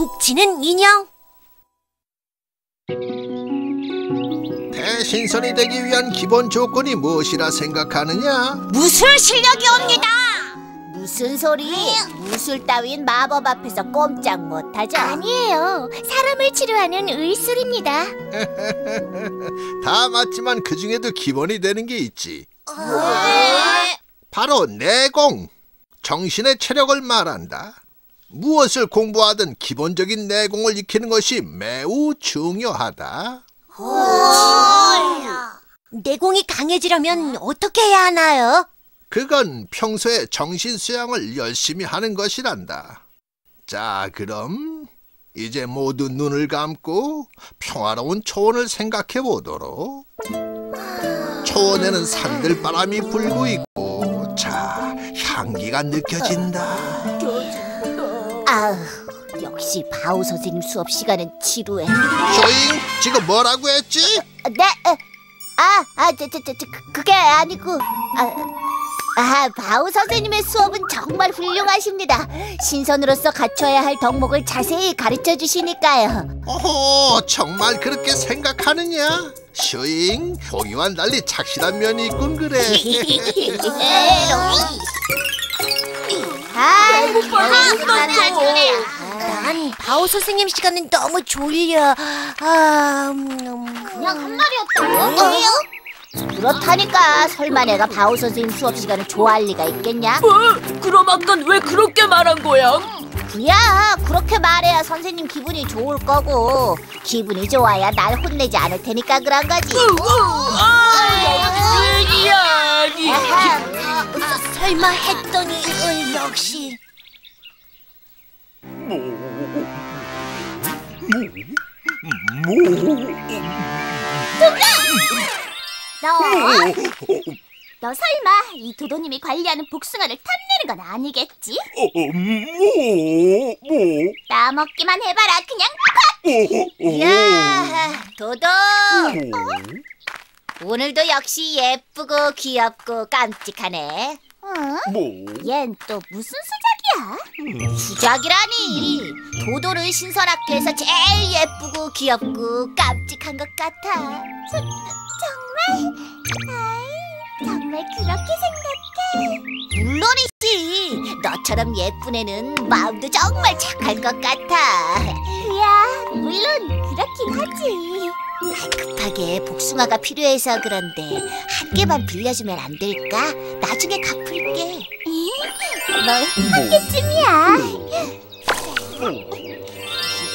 훅 치는 인형. 대신선이 되기 위한 기본 조건이 무엇이라 생각하느냐? 무술 실력이옵니다. 무슨 소리? 무술 따윈 마법 앞에서 꼼짝 못하죠. 아니에요. 사람을 치료하는 의술입니다. 다 맞지만 그 중에도 기본이 되는 게 있지. 네. 바로 내공, 정신의 체력을 말한다. 무엇을 공부하든 기본적인 내공을 익히는 것이 매우 중요하다. 내공이 강해지려면 어떻게 해야 하나요? 그건 평소에 정신 수양을 열심히 하는 것이란다. 자, 그럼 이제 모두 눈을 감고 평화로운 초원을 생각해 보도록. 초원에는 산들바람이 불고 있고, 자, 향기가 느껴진다. 아우, 역시 바우 선생님 수업 시간은 지루해. 쇼잉, 지금 뭐라고 했지? 네, 에, 아, 아, 저, 저, 저, 저, 그- 그게 아니고, 아, 아, 바우 선생님의 수업은 정말 훌륭하십니다. 신선으로서 갖춰야 할 덕목을 자세히 가르쳐 주시니까요. 오호, 정말 그렇게 생각하느냐? 쇼잉, 보기와는 달리 착실한 면이 있군 그래. 아, 난 바오 선생님 시간은 너무 졸려. 아, 음, 그냥 한 말이었다고? 그렇다니까 설마 내가 바우 선생님 수업 시간을 좋아할 리가 있겠냐? 뭐? 그럼 아깐 왜 그렇게 말한 거야? 그야 그렇게 말해야 선생님 기분이 좋을 거고 기분이 좋아야 날 혼내지 않을 테니까 그런 거지. 아, 이야기. 설마 했더니 어, 역시. 너, 너 설마 이 도도님이 관리하는 복숭아를 탐내는 건 아니겠지? 따먹기만 해봐라 그냥 야, 도도. 오늘도 역시 예쁘고 귀엽고 깜찍하네. 어? 얜또 무슨 수작이야? 수작이라니. 도도는 신선학교에서 제일 예쁘고 귀엽고 깜찍한 것 같아. 정말? 아이, 정말 그렇게 생각해? 물론이지. 너처럼 예쁜 애는 마음도 정말 착할 것 같아. 그야, 물론 그렇긴 하지 급하게 복숭아가 필요해서 그런데 한 개만 빌려주면 안 될까? 나중에 갚을게. 넌한 개쯤이야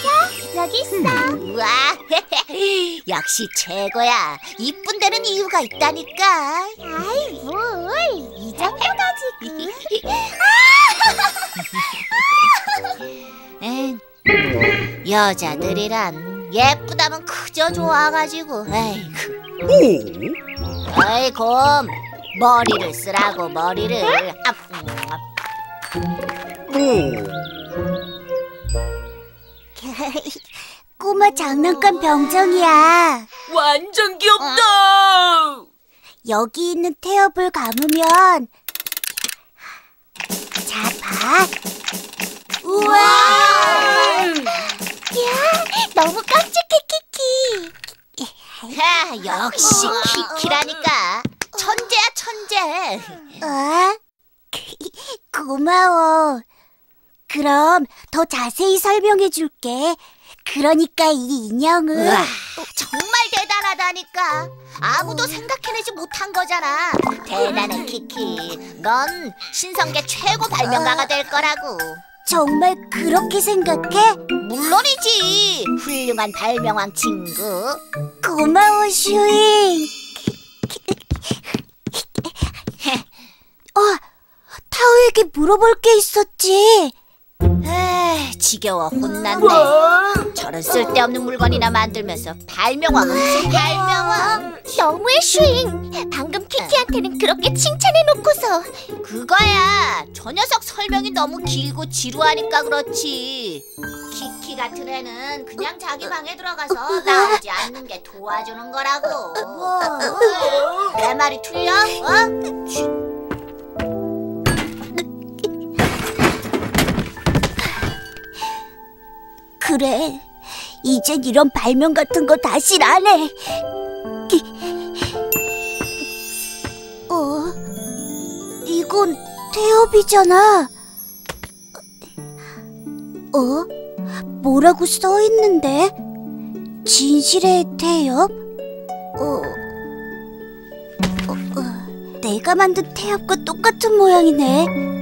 자, 여기 있어 우와, 역시 최고야. 이쁜 데는 이유가 있다니까. 아이, 뭘, 이 정도까지 엥, 여자들이란 예쁘다면 그저 좋아가지고. 에이구. 어이 곰, 머리를 쓰라고 머리를. 아, 음, 꼬마 장난감 병정이야 완전 귀엽다. 여기 있는 태엽을 감으면 자, 봐. 우와! 야, 너무 깜찍해, 키키. 하, 역시 키키라니까. 천재야 천재. 어? 고마워. 그럼 더 자세히 설명해 줄게. 그러니까 이 인형은 우와, 정말 대단하다니까. 아무도 생각해내지 못한 거잖아. 대단해 키키. 넌 신성계 최고 발명가가 될 거라고. 정말 그렇게 생각해? 물론이지. 훌륭한 발명왕 친구. 고마워, 슈잉. 어, 타오에게 물어볼 게 있었지. 지겨워 혼났네. 저런 쓸데없는 물건이나 만들면서 발명왕은 무슨 발명왕? 너무해, 슈잉. 방금 키키한테는 그렇게 칭찬해놓고서. 그거야. 저 녀석 설명이 너무 길고 지루하니까 그렇지. 키키 같은 애는 그냥 자기 방에 들어가서 나오지 않는 게 도와주는 거라고. 내 말이 틀려? 어? 그래. 이젠 이런 발명 같은 거 다시 안 해. 기- 어, 이건 태엽이잖아. 어? 뭐라고 써 있는데? 진실의 태엽? 어, 어, 어, 내가 만든 태엽과 똑같은 모양이네.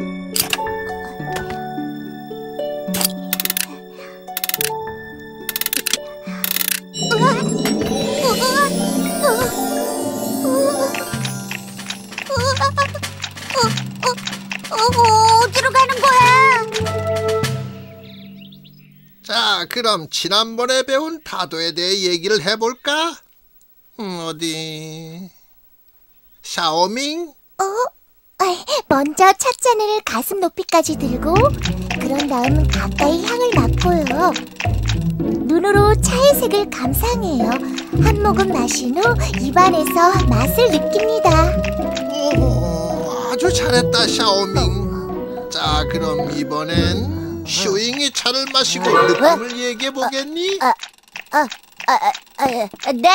자, 그럼 지난번에 배운 타도에 대해 얘기를 해볼까? 음, 어디? 샤오밍? 어? 먼저 첫 잔을 가슴 높이까지 들고 그런 다음 가까이 향을 맡고요. 눈으로 차의 색을 감상해요. 한 모금 마신 후 입안에서 맛을 느낍니다. 오, 아주 잘했다, 샤오밍. 자, 그럼 이번엔 슈잉이 차를 마시고 느낌을 얘기해 보겠니? 아, 아, 아, 네,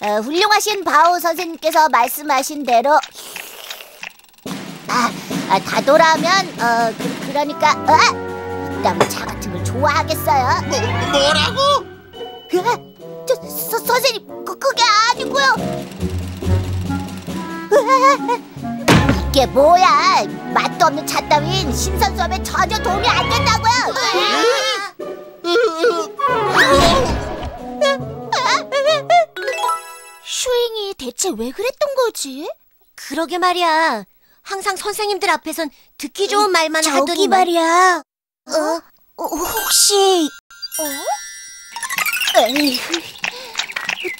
어, 훌륭하신 바오 선생님께서 말씀하신 대로 아, 아, 다도라면 어, 그, 그러니까 아, 나무 차 같은 걸 좋아하겠어요. 뭐, 뭐라고? 그, 저, 서, 선생님, 그, 그게 아니고요. 이게 뭐야? 맛도 없는 차 따윈 신선 수업에 전혀 도움이 안 된다고요. 슈잉이 대체 왜 그랬던 거지? 그러게 말이야. 항상 선생님들 앞에선 듣기 좋은 말만 저기 하더니 말이야. 어? 어, 혹시 에이,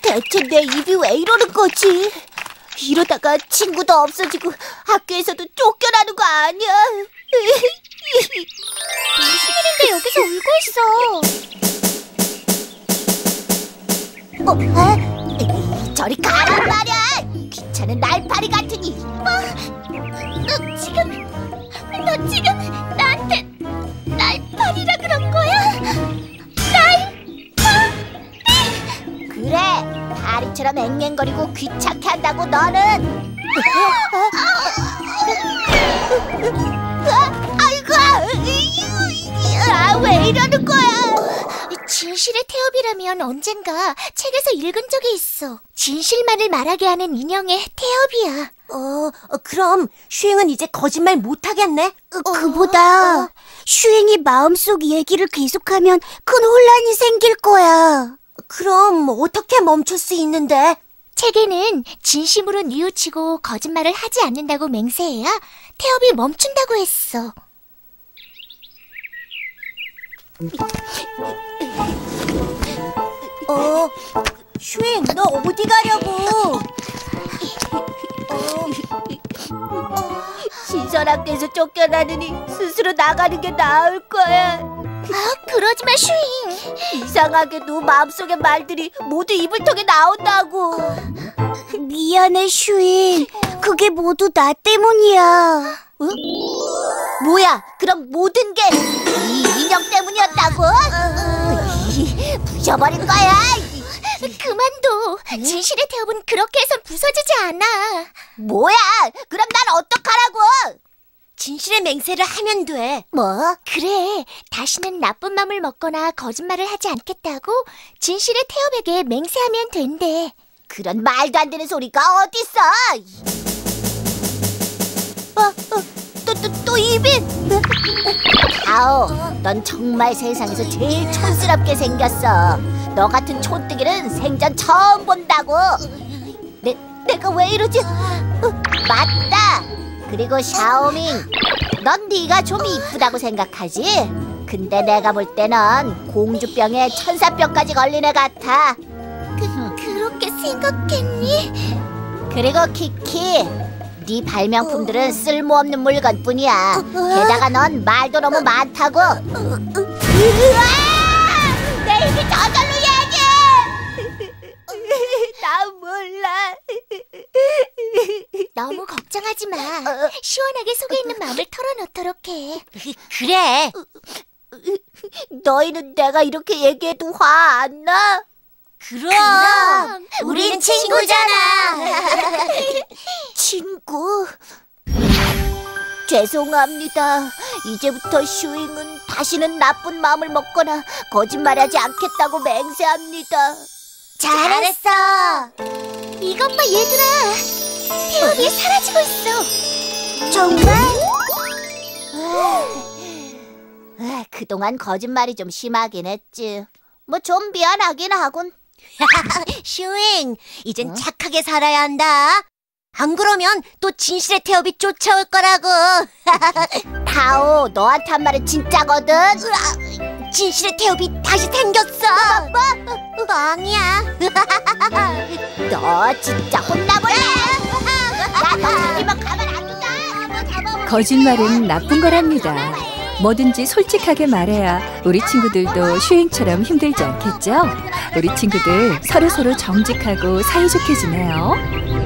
대체 내 입이 왜 이러는 거지? 이러다가 친구도 없어지고 학교에서도 쫓겨나는 거 아니야? 무슨 일인데 여기서 울고 있어? 어, 아, 에이, 저리 가란 말이야! 귀찮은 날파리 같으니! 너 지금 너 지금 파리처럼 앵앵거리고 귀찮게 한다고 너는! 아, 아이고, 아, 왜 이러는 거야? 진실의 태엽이라면 언젠가 책에서 읽은 적이 있어. 진실만을 말하게 하는 인형의 태엽이야. 어, 그럼 슈잉은 이제 거짓말 못하겠네? 그보다 슈잉이 마음속 얘기를 계속하면 큰 혼란이 생길 거야. 그럼 어떻게 멈출 수 있는데? 책에는 진심으로 뉘우치고 거짓말을 하지 않는다고 맹세해야 태엽이 멈춘다고 했어. 어, 슈잉, 너 어디 가려고? 신선학교에서 쫓겨나느니 스스로 나가는 게 나을 거야. 아, 그러지 마, 슈잉. 이상하게도 마음속의 말들이 모두 입을 통해 나온다고. 미안해 슈잉. 그게 모두 나 때문이야. 뭐야? 그럼 모든 게 이 인형 때문이었다고? 부셔버릴 거야. 그만둬. 진실의 태엽은 그렇게 해선 부서지지 않아. 뭐야? 그럼 난 어떡하라고? 진실의 맹세를 하면 돼. 뭐? 그래, 다시는 나쁜 맘을 먹거나 거짓말을 하지 않겠다고 진실의 태엽에게 맹세하면 된대. 그런 말도 안 되는 소리가 어딨어? 어, 어, 또, 또, 또 이빈! 아오, 넌 정말 세상에서 제일 촌스럽게 생겼어. 너 같은 촌뜨기는 생전 처음 본다고. 내, 내가 왜 이러지? 어. 그리고 샤오밍, 넌 네가 좀 이쁘다고 생각하지? 근데 내가 볼 때는 공주병에 천사병까지 걸린 애 같아. 그렇게 생각했니? 그리고 키키, 네 발명품들은 쓸모없는 물건뿐이야. 게다가 넌 말도 너무 많다고. 으아! 내 입이 저절로 얘기해. 나 몰라. 너무 걱정하지 마. 어. 시원하게 속에 있는 마음을 털어놓도록 해. 그래. 너희는 내가 이렇게 얘기해도 화 안 나? 그럼, 우린 친구잖아. 친구. 죄송합니다. 이제부터 슈잉은 다시는 나쁜 마음을 먹거나 거짓말하지 않겠다고 맹세합니다. 잘했어. 이것 봐 얘들아. 태엽이 사라지고 있어. 정말? 아, 그동안 거짓말이 좀 심하긴 했지. 뭐 좀 미안하긴 하군. 슈잉, 이젠 착하게 살아야 한다. 안 그러면 또 진실의 태엽이 쫓아올 거라고. 타오, 너한테 한 말은 진짜거든. 진실의 태엽이 다시 생겼어. 뭐? 뻥이야. 너 진짜 혼나볼래? 거짓말은 나쁜 거랍니다. 뭐든지 솔직하게 말해야 우리 친구들도 슈잉처럼 힘들지 않겠죠? 우리 친구들 서로서로 정직하고 사이좋게 지내요.